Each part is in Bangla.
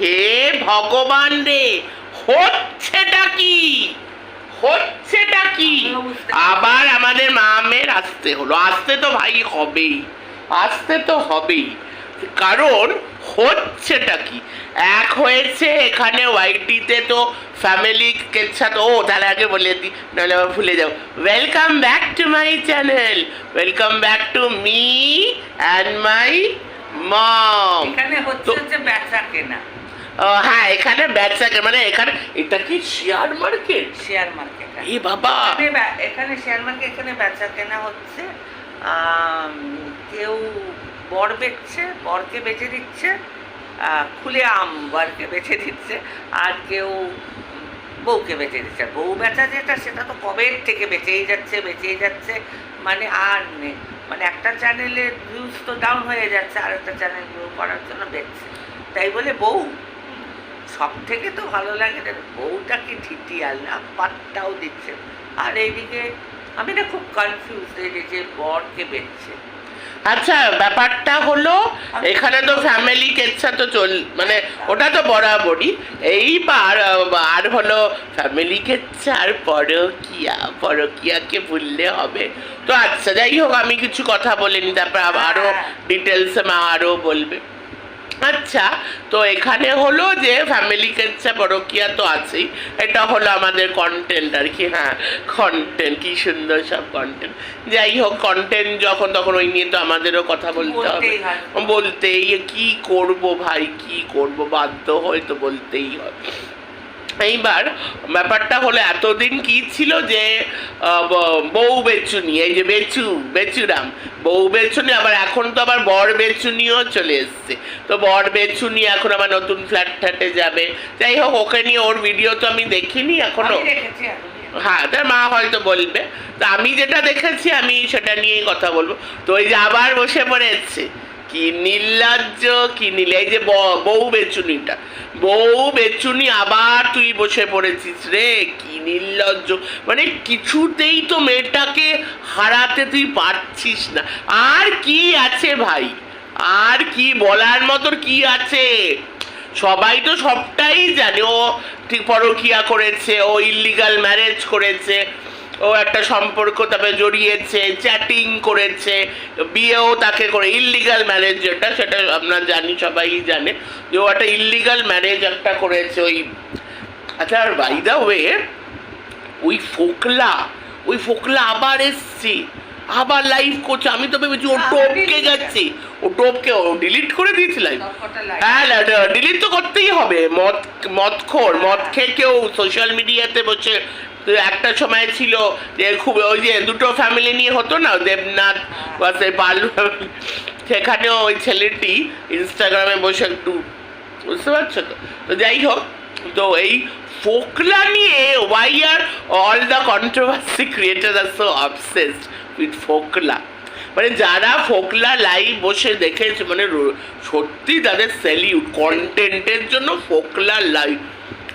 হে ভগবান রে হচ্ছেটা কি? হচ্ছেটা কি। আবার আমাদের মামের আসতে হলো। আসতে তো ভাই হবেই। আসতে তো হবেই। কারণ হচ্ছেটা কি? এক হয়েছে এখানে ওয়াইটিতে তো ফ্যামিলি কেচ্ছা তো। ও তাহলে আগে বলে দিই নাহলে আবার ভুলে যাও welcome back to my channel welcome back to me and my mom এখানে হচ্ছে বেচা কেনা। হ্যাঁ এখানে ব্যবসা মানে এখানে এটা কি শেয়ার মার্কেট শেয়ার মার্কেট এ বাবা! এখানে শেয়ার মার্কেট এখানে বেচা কেনা হচ্ছে। কেউ বর বেচছে বরকে বেচে দিচ্ছে খুলে আম বরকে বেচে দিচ্ছে আর কেউ বউকে বেচে দিচ্ছে। বউ বেচা যেটা সেটা তো কবে থেকে বেঁচেই যাচ্ছে বেঁচেই যাচ্ছে মানে আর নেই। মানে একটা চ্যানেলের ভিউজ তো ডাউন হয়ে যাচ্ছে আর একটা চ্যানেল গ্রো করার জন্য বেচছে। তাই বলে বউ সব থেকে তো ভালো লাগে যে বউটা কি ঠিটিয়াল না পাত্তাও দিচ্ছে আর এইদিকে আমি না খুব কনফিউজ হয়ে গেছি বরকে বেচছে? আচ্ছা ব্যাপারটা হলো এখানে তো ফ্যামিলি কেচ্ছা তো চল মানে ওটা তো বরাবরই। এইবার আর হলো ফ্যামিলি কেচ্ছা আর পরকিয়া পরকিয়াকে ভুললে হবে। তো আচ্ছা যাই হোক আমি কিছু কথা বলিনি তারপর আবার আরও ডিটেলসে মা আরও বলবে। আচ্ছা তো এখানে হলো যে ফ্যামিলি কেচ্ছা পরকিয়া তো আছেই এটা হলো আমাদের কন্টেন্ট আর কি হ্যাঁ কন্টেন্ট কি সুন্দর সব কন্টেন্ট যাই হোক কন্টেন্ট যখন তখন ওই নিয়ে তো আমাদেরও কথা বলতে হবে। বলতেই কি করব ভাই কি করব? বাধ্য হয়তো বলতেই হয়। এইবার ব্যাপারটা হলো এতদিন কি ছিল যে বউ বেচুনি এই যে বেচু বেচুরাম বউ বেচুনি আবার এখন তো আবার বর বেচুনিও চলে এসছে। তো বর বেচুনি এখন আবার নতুন ফ্ল্যাট ফ্ল্যাটে যাবে। যাই হোক ওকে নিয়ে ওর ভিডিও তো আমি দেখিনি এখনও। হ্যাঁ তার মা হয়তো বলবে। তো আমি যেটা দেখেছি আমি সেটা নিয়েই কথা বলব। তো ওই যে আবার বসে পড়েছে। কি নির্লজ্জ কি নীল এই যে বউ বেচুনিটা। বউ বেচুনি, আবার তুই বসে পড়েছিস রে, কি নির্লজ্জ। মানে কিছুতেই তো মেয়েটাকে হারাতে তুই পারছিস না। আর কি আছে ভাই? আর কি বলার মতো কি আছে? সবাই তো সবটাই জানে। ও ঠিক পরকিয়া করেছে, ও ইলিগাল ম্যারেজ করেছে। ও একটা সম্পর্ক তারপরে জড়িয়েছে চ্যাটিং করেছে বিয়েও তাকে করে ইলিগাল ম্যারেজ যেটা সেটা আমরা জানি সবাই জানে যে ও একটা ইলিগাল ম্যারেজ একটা করেছে ওই আচ্ছা আর বাই দা ওয়ে ওই ফোকলা ওই ফোকলা আবার এসছে আবার লাইভ করছে আমি তো ভেবেছি ও টপকে যাচ্ছে ও টপকে ও ডিলিট করে সবকটা like। হ্যাঁ ডিলিট তো করতেই হবে মদ মদ মদখোর মদ খেয়ে কেউ সোশ্যাল মিডিয়াতে বসে তো একটা সময় ছিল যে খুব ওই যে দুটো ফ্যামিলি নিয়ে হতো না দেবনাথ বা সেই পাল সেখানেও ওই ছেলেটি ইনস্টাগ্রামে বসে একটু বুঝতে পারছ তো? তো যাই হোক তো এই ফোকলা নিয়ে why are all the controversy creator are so obsessed with Fokla? মানে যারা ফোকলা লাইভ বসে দেখেছে মানে সত্যি তাদের সেলিউট কন্টেন্টের জন্য ফোকলা লাইভ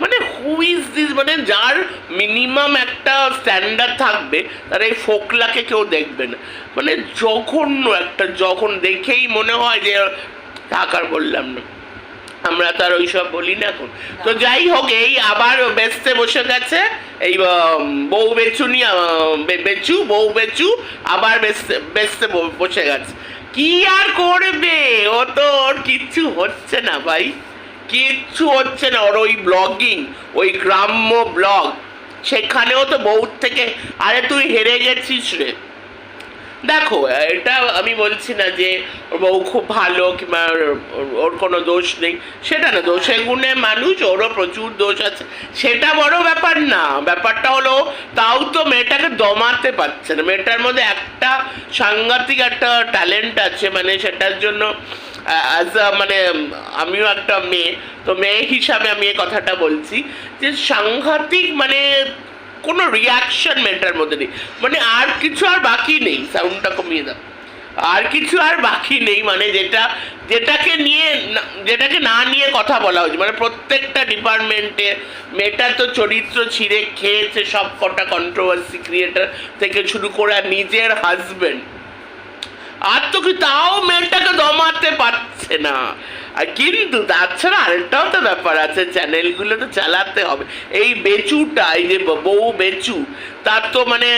মানে হু ইজ দিস মানে যার মিনিমাম একটা স্ট্যান্ডার্ড থাকবে তারা এই ফোকলাকে কেউ দেখবে না। মানে জঘন্য একটা যখন দেখেই মনে হয় যে থাকার বললাম না। আমরা তো আর ওইসব বলি না এখন। তো যাই হোক এই আবার বেচতে বসে গেছে। এই বউ বেচুনি বেচু বউ বেচু আবার বেচতে বেচতে বসে গেছে। কি আর করবে? ও তো ওর কিচ্ছু হচ্ছে না ভাই। কিচ্ছু হচ্ছে না ওর ওই ব্লগিং ওই গ্রাম্য ব্লগ সেখানেও তো বউ থেকে, আরে তুই হেরে গেছিস রে। দেখো, এটা আমি বলছি না যে ওর বউ খুব ভালো কিংবা ওর কোনো দোষ নেই। সেটা না, দোষে গুণে মানুষ, ওরও প্রচুর দোষ আছে। সেটা বড় ব্যাপার না, ব্যাপারটা হলো তাও তো মেয়েটাকে দমাতে পারছে না। মেয়েটার মধ্যে একটা সাংঘাতিক একটা ট্যালেন্ট আছে মানে সেটার জন্য অ্যাজ আ মানে আমিও একটা মেয়ে, তো মেয়ে হিসাবে আমি এই কথাটা বলছি যে সাংঘাতিক মানে কোনো রিয়াকশন মেয়েটার মধ্যে নেই। মানে আর কিছু আর বাকি নেই সাউন্ডটা কমিয়ে দাও। আর কিছু আর বাকি নেই মানে যেটা, যেটাকে নিয়ে যেটাকে না নিয়ে কথা বলা হচ্ছে মানে প্রত্যেকটা ডিপার্টমেন্টে মেয়েটার তো চরিত্র ছিঁড়ে খেয়েছে সব কটা কন্ট্রোভার্সি ক্রিয়েটার থেকে শুরু করে নিজের হাজবেন্ড তাও মেয়েটাকে দমাতে পারছে না। কিন্তু তাছাড়া আরেকটাও তো ব্যাপার আছে, চ্যানেলগুলো তো চালাতে হবে। এই বেচুটা, এই যে বউ বেচু, তার তো মানে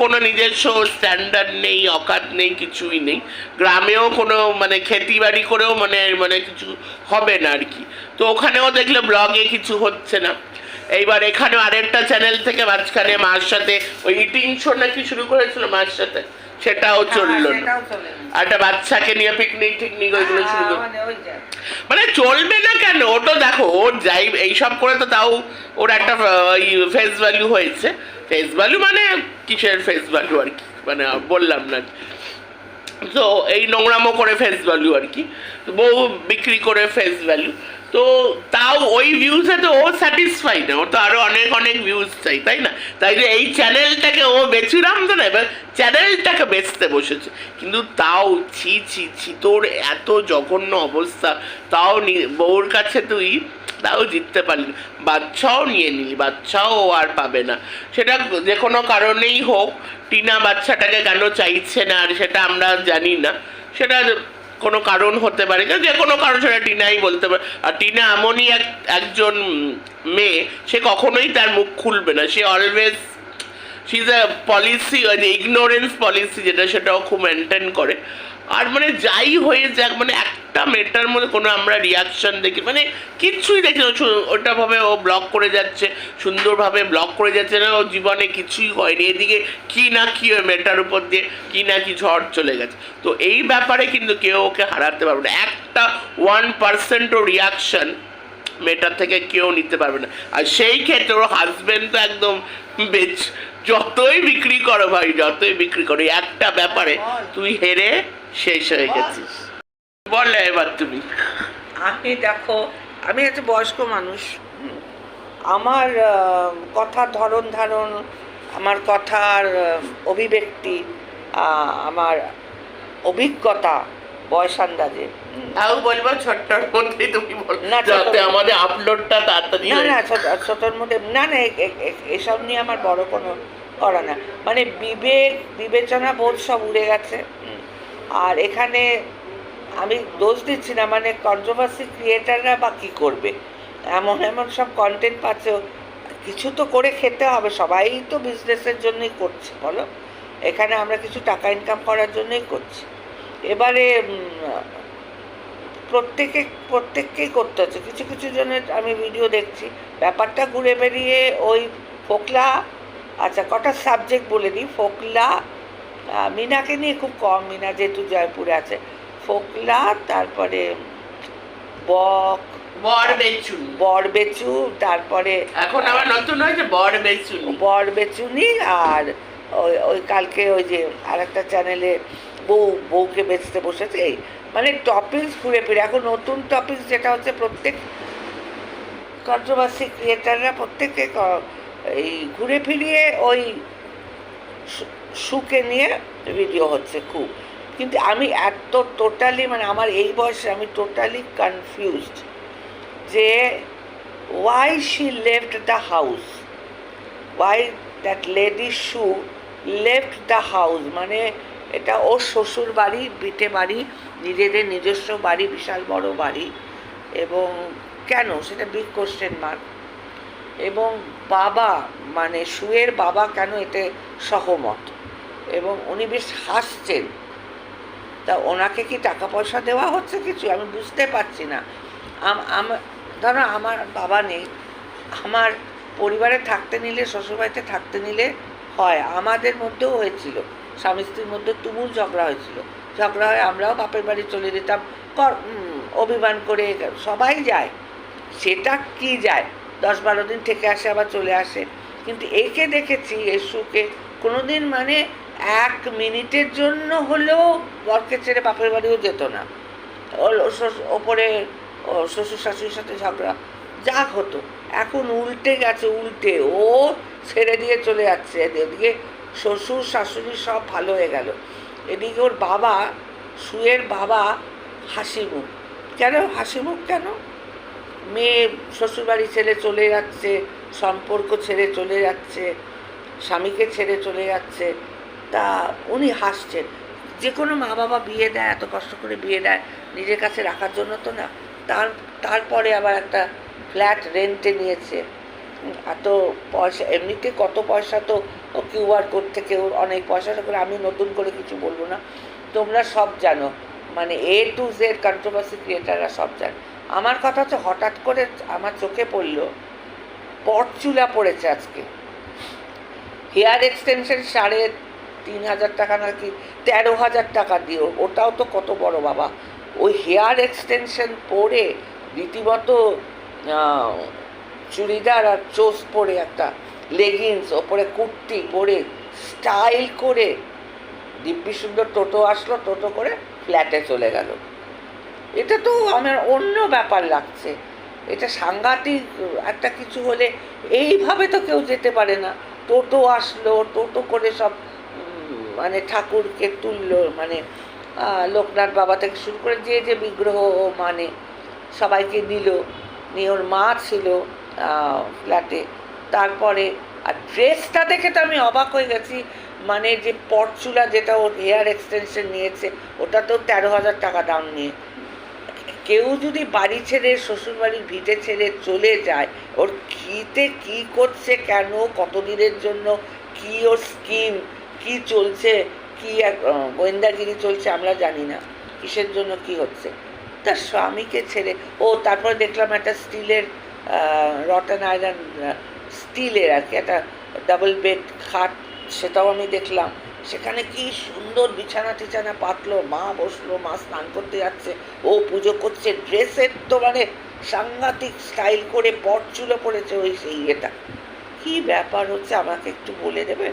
কোনো নিজস্ব স্ট্যান্ডার্ড নেই, অকাত নেই, কিছুই নেই। গ্রামেও কোনো মানে খেতি বাড়ি করেও মানে মানে কিছু হবে না আর কি। তো ওখানেও দেখলে ব্লগে কিছু হচ্ছে না। এইবার এখানে আরেকটা চ্যানেল থেকে মাঝখানে মার সাথে, ওই ইটিং শো নাকি শুরু করেছিল মার সাথে? সেটাও চলল না। সেটাও চলে না। আর একটা বাচ্চাকে নিয়ে পিকনিক টিকনিক ওইগুলো শুরু হ্যাঁ, মানে মানে চলবে না কেন? ও তো দেখো ওর যাই এইসব করে তো তাও ওর একটা ফেস ভ্যালু হয়েছে। ফেস ভ্যালু মানে কিসের ফেস ভ্যালু আর কি? মানে বললাম না। তো এই নোংরামো করে ফেস ভ্যালু আর কি। বউ বিক্রি করে ফেস ভ্যালু তো তাও ওই ভিউজে তো ও স্যাটিসফাই না। ও তো আরও অনেক অনেক ভিউজ চাই, তাই না? তাই যে এই চ্যানেলটাকে ও বেচিরাম তো না, এবার চ্যানেলটাকে বেচতে বসেছে। কিন্তু তাও ছি ছি ছি, তোর এত জঘন্য অবস্থা। তাও বউর কাছে তুই তাও জিততে পারলি। বাচ্চাও নিয়ে নিলি বাচ্চাও ও আর পাবে না। সেটা যে কোনো কারণেই হোক, টিনা বাচ্চাটাকে কেন চাইছে না আর সেটা আমরা জানি না। সেটা কোনো কারণ হতে পারে যে কোনো কারণ সেটা টিনাই বলতে পারে। আর টিনা এমনই এক, একজন মেয়ে, সে কখনোই তার মুখ খুলবে না। সে always she is a policy ignorance policy যেটা সেটাও খুব মেনটেন করে। আর মানে যাই হয়ে যাক মানে একটা মেয়েটার মধ্যে কোনো আমরা রিয়াকশন দেখি মানে কিচ্ছুই দেখি না। ওটাভাবে ও ব্লক করে যাচ্ছে, সুন্দরভাবে ব্লক করে যাচ্ছে, না, ও জীবনে কিছুই হয়নি। এদিকে কি না কী ওই মেয়েটার উপর দিয়ে কি না কি ঝড় চলে গেছে। তো এই ব্যাপারে কিন্তু কেউ ওকে হারাতে পারবে না। একটা ওয়ান পার্সেন্টও রিয়াকশন মেয়েটার থেকে কেউ নিতে পারবে না। আর সেই ক্ষেত্রে ওর হাজবেন্ড তো একদম বেচ যতই বিক্রি করো ভাই, যতই বিক্রি করো একটা ব্যাপারে তুই হেরে শেষ হয়ে গেছিস। বলে এবার তুমি। আমি দেখো, আমি একটা বয়স্ক মানুষ। আমার কথার ধরন ধারণ, আমার কথার অভিব্যক্তি আমার অভিজ্ঞতা বয়স আন্দাজে। তাও বলব ছোট্টর মধ্যেই তুমি বলো না, যাতে আমাদের আপলোডটা তাড়াতাড়ি না না। মধ্যে না না এসব নিয়ে আমার বড় কোনো করা না। মানে বিবেক বিবেচনা বোধ সব উড়ে গেছে। আর এখানে আমি দোষ দিচ্ছি না মানে কন্ট্রোভার্সি ক্রিয়েটাররা বা কী করবে? এমন এমন সব কন্টেন্ট পাচ্ছে। কিছু তো করে খেতে হবে। সবাই তো বিজনেসের জন্যই করছে বলো? এখানে আমরা কিছু টাকা ইনকাম করার জন্যই করছি। এবারে প্রত্যেকে প্রত্যেককেই করতে হচ্ছে। কিছু কিছু জনের আমি ভিডিও দেখছি। ব্যাপারটা ঘুরে বেরিয়ে ওই ফোকলা আচ্ছা কটা সাবজেক্ট বলে দিই? ফোকলা মিনাকে নিয়ে খুব কম। মিনা যেহেতু জয়পুরে আছে। ফোকলা তারপরে বক বরবেচু তারপরে এখন আবার নতুন হয়েছে বর বেচুন বরবেচুনি আর ওই ওই কালকে ওই যে আর একটা চ্যানেলে বউ, বউকে বেচতে বসেছে। মানে টপিকস ঘুরে ফিরে। এখন নতুন টপিকস যেটা হচ্ছে প্রত্যেক কন্ট্রোভার্সি ক্রিয়েটাররা প্রত্যেকে ক- এই ঘুরে ফিরিয়ে ওই সুকে নিয়ে ভিডিও হচ্ছে খুব। কিন্তু আমি এত টোটালি মানে আমার এই বয়সে আমি টোটালি কনফিউজড যে why she left the house why that lady should left the house মানে এটা ওর শ্বশুর বাড়ি, বিটে বাড়ি, নিজেদের নিজস্ব বাড়ি, বিশাল বড় বাড়ি। এবং কেন? সেটা বিগ কোশ্চেন মার্ক এবং বাবা মানে শুয়ের বাবা কেন এতে সহমত? এবং উনি বেশ হাসছেন। তা ওনাকে কি টাকা পয়সা দেওয়া হচ্ছে কিছু? আমি বুঝতে পারছি না। ধরো আমার বাবা নেই। আমার পরিবারে থাকতে নিলে, শ্বশুরবাড়িতে থাকতে নিলে হয়। আমাদের মধ্যেও হয়েছিল। স্বামী স্ত্রীর মধ্যে তুমুল ঝগড়া হয়েছিল। ঝগড়া হয়ে আমরাও বাপের বাড়ি চলে যেতাম। কর- অভিমান করে সবাই যায়। সেটা কি যায়? দশ বারো দিন থেকে আসে, আবার চলে আসে। কিন্তু একে দেখেছি, এসুকে কোনোদিন মানে এক মিনিটের জন্য হলেও বরকে ছেড়ে বাপের বাড়িও যেত না। ওপরে শ্বশুর শাশুড়ির সাথে ঝগড়া। যা হতো। এখন উল্টে গেছে, উল্টে। ও ছেড়ে দিয়ে চলে যাচ্ছে। এদিকে শ্বশুর, শাশুড়ি সব ভালো হয়ে গেল। এদিকে ওর বাবা সুয়ের বাবা হাসি মুখ। কেন? হাসি মুখ কেন? মেয়ে, শ্বশুরবাড়ি ছেড়ে চলে যাচ্ছে, সম্পর্ক ছেড়ে চলে যাচ্ছে, স্বামীকে ছেড়ে চলে যাচ্ছে। তা উনি হাসছেন। যে কোনো মা বাবা বিয়ে দেয়, এত কষ্ট করে বিয়ে দেয়, নিজের কাছে রাখার জন্য তো না। তার, তারপরে আবার একটা ফ্ল্যাট রেন্টে নিয়েছে। এত পয়সা, এমনিতে কত পয়সা তো কিউআর কোড থেকে ওর অনেক পয়সা করে আমি নতুন করে কিছু বলব না। তোমরা সব জানো মানে এ টু জেড কন্ট্রোভার্সি ক্রিয়েটাররা সব জানে। আমার কথা হচ্ছে হঠাৎ করে আমার চোখে পড়ল, পরচুলা পড়েছে আজকে। হেয়ার এক্সটেনশন সাড়ে তিন হাজার টাকা নাকি তেরো হাজার টাকা দিও ওটাও তো কত বড় বাবা। ওই হেয়ার এক্সটেনশন পরে রীতিমতো চুড়িদার আর চোস পরে একটা লেগিংস ওপরে কুর্তি পরে স্টাইল করে দিব্যি সুন্দর টোটো আসলো, টোটো করে ফ্ল্যাটে চলে গেল। এটা তো আমার অন্য ব্যাপার লাগছে। এটা সাংঘাতিক, একটা কিছু হলে এইভাবে তো কেউ যেতে পারে না। টোটো আসলো, টোটো করে সব মানে ঠাকুরকে তুললো মানে লোকনাথ বাবা থেকে শুরু করে যে যে বিগ্রহ মানে সবাইকে নিল নিয়ে ওর মা ছিল ফ্ল্যাটে তারপরে, আর ড্রেসটা দেখে তো আমি অবাক হয়ে গেছি। মানে যে পরচুলা যেটা ওর হেয়ার এক্সটেনশন নিয়েছে, ওটা তো তেরো হাজার টাকা দাম নিয়ে। কেউ যদি বাড়ি ছেড়ে, শ্বশুরবাড়ির ভিটে ছেড়ে চলে যায়, ওর কীতে কি করছে, কেন, কতদিনের জন্য, কি ওর স্কিম কি চলছে, কি গোয়েন্দাগিরি চলছে, আমরা জানি না। কিসের জন্য কি হচ্ছে? তার স্বামীকে ছেড়ে, ও তারপরে দেখলাম একটা স্টিলের রটন আয়রন স্টিলের আর কি, একটা ডাবল বেড খাট, সেটাও আমি দেখলাম। সেখানে কি সুন্দর বিছানা টিছানা পাতলো, মা বসল, মা স্নান করতে যাচ্ছে, ও পুজো করছে, ড্রেসের তো মানে সাংঘাতিক স্টাইল করে পট চুলো পড়েছে ওই সেই এটা কি ব্যাপার হচ্ছে, আমাকে একটু বলে দেবে?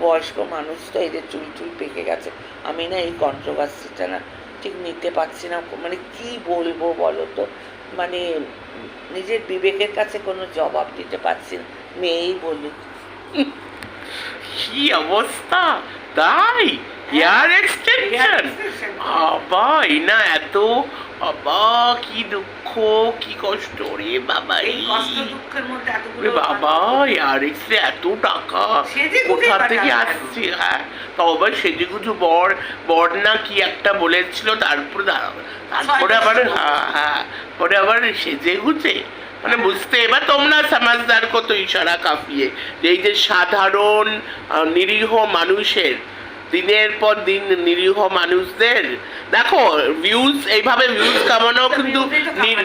বয়স্ক মানুষ তো যে চুল চুল পেকে গেছে, আমি না এই কন্ট্রোভার্সিটা না ঠিক নিতে পারছি না মানে কি বলব বলো তো? মানে নিজের বিবেকের কাছে কোনো জবাব দিতে পারছি না মেয়েই বলি কি অবস্থা? তাই? Hair extension? বাবা না এত বাবা কি দুঃখ কি কষ্ট রে বাবা এই কষ্ট দুঃখের মধ্যে এতগুলো বাবা এত টাকা। কোথা থেকে আসছে? হ্যাঁ তবে সেজেগুজু বর বর না কি একটা বলেছিল তারপরে তারপরে আবার হ্যাঁ হ্যাঁ পরে আবার সেজে গুজে মানে বুঝতে এবার তোমরা সমাজদার কত ইশারা কাঁপিয়ে। যে এই যে সাধারণ নিরীহ মানুষের দিনের পর দিন নিরীহ মানুষদের দেখো ভিউজ এইভাবে ভিউজ কামানো কিন্তু।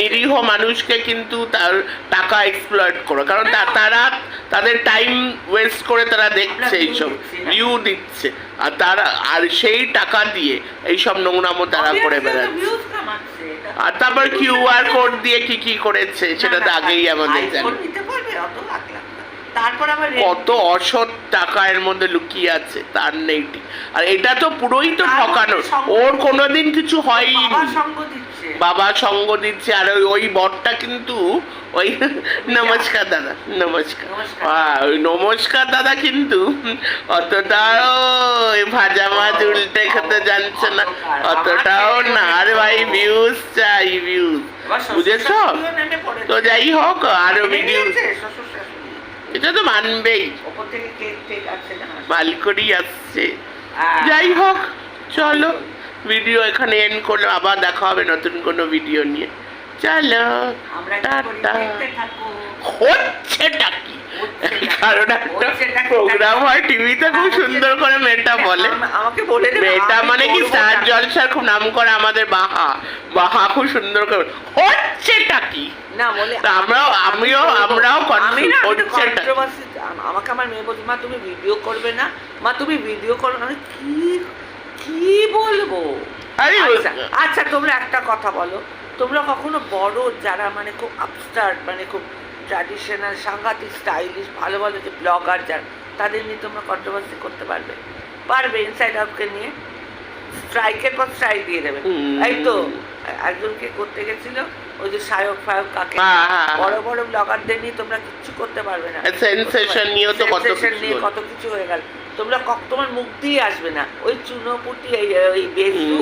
নিরীহ মানুষকে কিন্তু তার টাকা এক্সপ্লয়েট করো কারণ তারা তাদের টাইম ওয়েস্ট করে তারা দেখছে এইসব। ভিউ দিচ্ছে আর তারা আর সেই টাকা দিয়ে এইসব নোংরামো তারা করে বেড়াচ্ছে। আর তারপর কিউআর কোড দিয়ে কি কি করেছে সেটা তো আগেই আমাদের জানি নিতে পারবে অত লাখ লাখ না। তারপর আবার কত অসৎ টাকা এর মধ্যে লুকিয়ে আছে তার নেই আর এটা তো পুরোই তো ঠকানো। ওর কোনোদিন কিছু হয়নি। বাবা সঙ্গ দিচ্ছে। বাবা সঙ্গ দিচ্ছে আর ওই ওই বরটা কিন্তু ওই নমস্কার দাদা নমস্কার। নমস্কার। হ্যাঁ, ওই নমস্কার দাদা কিন্তু অতটাও ভাজা মাছ উল্টে খেতে জানছে না। অতটাও না আরে ভাই ভিউজ চাই ভিউজ বুঝেছ। তো যাই হোক আরও ভিডিও। এটা তো মানবেই ওপর থেকে কেক টেক আছে না মালকড়ি আসছে যাই হোক চলো ভিডিও এখানে এন্ড করল আবার দেখা হবে নতুন কোনো ভিডিও নিয়ে চলো? টাটা। হচ্ছেটা কি? কারণ একটা প্রোগ্রাম হয় টিভিতে খুব সুন্দর করে মেয়েটা বলে। আমাকে বলে মেয়েটা মানে কি স্টার জলসার খুব নাম করে আমাদের বাহা। বাহা খুব সুন্দর করে হচ্ছেটা কি? না বলে আমরাও আমিও আমরাও আমি না আমাকে আমার মেয়ে বলছে মা তুমি ভিডিও করবে না? মা তুমি ভিডিও আমি কি কি বলব? আচ্ছা আচ্ছা তোমরা একটা কথা বলো। তোমরা কখনো বড় যারা মানে খুব আপস্টার্ট মানে খুব ট্র্যাডিশনাল সাংঘাতিক স্টাইলিশ ভালো ভালো যে ব্লগার যারা তাদের নিয়ে তোমরা কন্ট্রোভার্সি করতে পারবে। পারবে ইনসাইড আউটকে নিয়ে স্ট্রাইকের পর স্ট্রাইক দিয়ে দেবে। তাই এই তো একজনকে করতে গেছিল ওই যে সায়ক ফায়ক কাকে হ্যাঁ, হ্যাঁ, হ্যাঁ। বড় বড় ব্লগারদের নিয়ে তোমরা কিচ্ছু করতে পারবে না। সেন্সেশন তো নিয়ে কত কিছু হয়ে গেল। তোমরা কক তোমার মুখ দিয়ে আসবে না। ওই ওই বেসু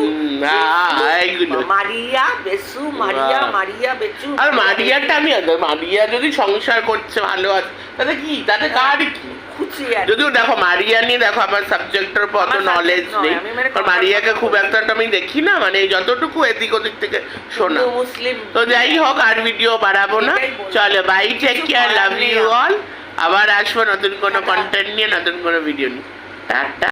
হ্যাঁ, হ্যাঁ, হ্যাঁ, মারিয়া বেসু মারিয়া মারিয়া বেচু। আর মারিয়াটা আমি মারিয়া যদি সংসার করছে ভালো আছে তাতে কি? তাতে কার কি? যদিও দেখো মারিয়া নিয়ে দেখো আমার সাবজেক্টের উপর অত নলেজ নেই। মানে মারিয়াকে খুব একটা আমি দেখি না মানে যতটুকু এদিক ওদিক থেকে শোনা। মুসলিম তো যাই হোক আর ভিডিও বাড়াবো না। চলো bye take care love you all আবার আসব নতুন কোনো কন্টেন্ট নিয়ে নতুন কোনো ভিডিও নিয়ে। টাটা।